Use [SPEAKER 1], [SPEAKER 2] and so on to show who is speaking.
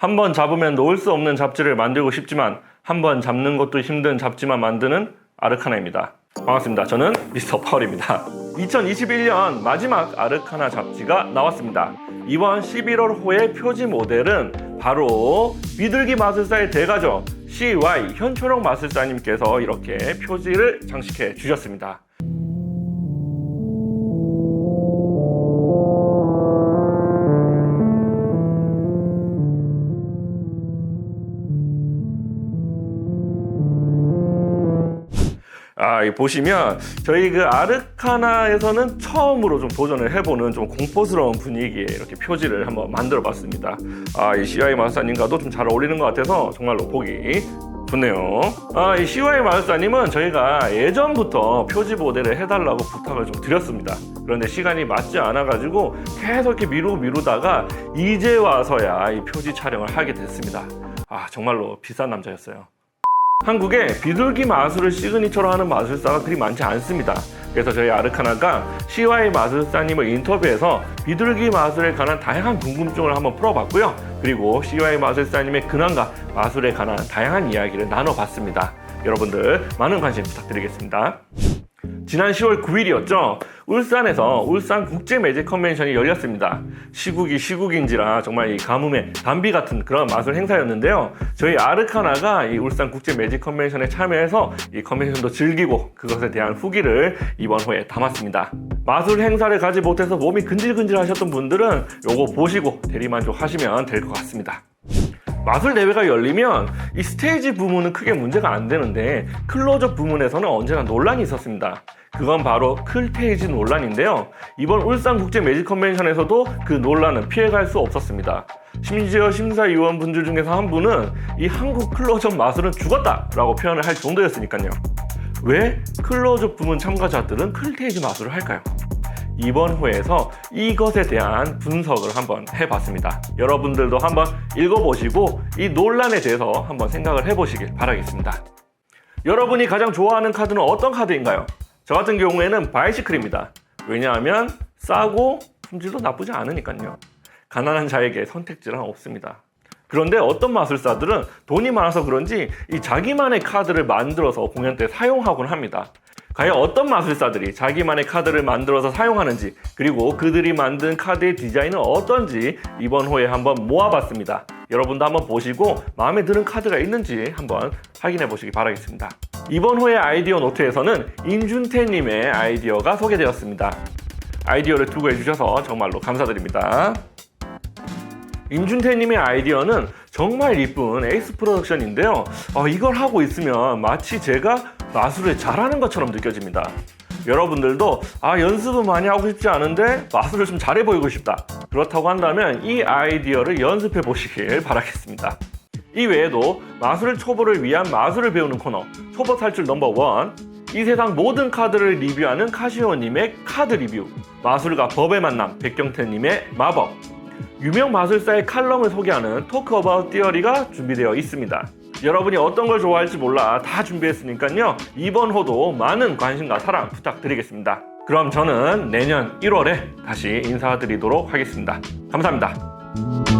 [SPEAKER 1] 한 번 잡으면 놓을 수 없는 잡지를 만들고 싶지만 한 번 잡는 것도 힘든 잡지만 만드는 아르카나입니다. 반갑습니다. 저는 미스터 파울입니다. 2021년 마지막 아르카나 잡지가 나왔습니다. 이번 11월 호의 표지 모델은 바로 비둘기 마술사의 대가죠. CY 현초롱 마술사님께서 이렇게 표지를 장식해 주셨습니다. 아, 이 보시면 저희 그 아르카나에서는 처음으로 좀 도전을 해보는 좀 공포스러운 분위기의 이렇게 표지를 한번 만들어 봤습니다. 아, 이 CY 마술사님과도 좀 잘 어울리는 것 같아서 정말로 보기 좋네요. 아, 이 CY 마술사님은 저희가 예전부터 표지 모델을 해달라고 부탁을 좀 드렸습니다. 그런데 시간이 맞지 않아가지고 계속 이렇게 미루고 미루다가 이제 와서야 이 표지 촬영을 하게 됐습니다. 아, 정말로 비싼 남자였어요. 한국에 비둘기 마술을 시그니처로 하는 마술사가 그리 많지 않습니다. 그래서 저희 아르카나가 CY 마술사님을 인터뷰해서 비둘기 마술에 관한 다양한 궁금증을 한번 풀어봤고요. 그리고 CY 마술사님의 근황과 마술에 관한 다양한 이야기를 나눠봤습니다. 여러분들 많은 관심 부탁드리겠습니다. 지난 10월 9일이었죠. 울산에서 울산 국제 매직 컨벤션이 열렸습니다. 시국이 시국인지라 정말 이 가뭄에 담비 같은 그런 마술 행사였는데요. 저희 아르카나가 이 울산 국제 매직 컨벤션에 참여해서 이 컨벤션도 즐기고 그것에 대한 후기를 이번 호에 담았습니다. 마술 행사를 가지 못해서 몸이 근질근질 하셨던 분들은 요거 보시고 대리만족 하시면 될 것 같습니다. 마술 대회가 열리면 이 스테이지 부문은 크게 문제가 안 되는데 클로즈업 부문에서는 언제나 논란이 있었습니다. 그건 바로 클테이지 논란인데요. 이번 울산 국제 매직 컨벤션에서도 그 논란은 피해갈 수 없었습니다. 심지어 심사위원분들 중에서 한 분은 이 한국 클로즈업 마술은 죽었다 라고 표현을 할 정도였으니까요. 왜 클로즈업 부문 참가자들은 클테이지 마술을 할까요? 이번 호에서 이것에 대한 분석을 한번 해봤습니다. 여러분들도 한번 읽어보시고 이 논란에 대해서 한번 생각을 해보시길 바라겠습니다. 여러분이 가장 좋아하는 카드는 어떤 카드인가요? 저 같은 경우에는 바이시클입니다. 왜냐하면 싸고 품질도 나쁘지 않으니까요. 가난한 자에게 선택지란 없습니다. 그런데 어떤 마술사들은 돈이 많아서 그런지 이 자기만의 카드를 만들어서 공연 때 사용하곤 합니다. 과연 어떤 마술사들이 자기만의 카드를 만들어서 사용하는지 그리고 그들이 만든 카드의 디자인은 어떤지 이번 호에 한번 모아봤습니다. 여러분도 한번 보시고 마음에 드는 카드가 있는지 한번 확인해 보시기 바라겠습니다. 이번 호의 아이디어 노트에서는 인준태님의 아이디어가 소개되었습니다. 아이디어를 투고해 주셔서 정말로 감사드립니다. 임준태님의 아이디어는 정말 이쁜 에이스 프로덕션인데요. 어, 이걸 하고 있으면 마치 제가 마술을 잘하는 것처럼 느껴집니다. 여러분들도 아 연습은 많이 하고 싶지 않은데 마술을 좀 잘해 보이고 싶다. 그렇다고 한다면 이 아이디어를 연습해 보시길 바라겠습니다. 이 외에도 마술 초보를 위한 마술을 배우는 코너 초보 탈출 넘버 원. 이 세상 모든 카드를 리뷰하는 카시오님의 카드 리뷰. 마술과 법의 만남 백경태님의 마법. 유명 마술사의 칼럼을 소개하는 토크 어바웃 띠어리가 준비되어 있습니다. 여러분이 어떤 걸 좋아할지 몰라 다 준비했으니까요. 이번 호도 많은 관심과 사랑 부탁드리겠습니다. 그럼 저는 내년 1월에 다시 인사드리도록 하겠습니다. 감사합니다.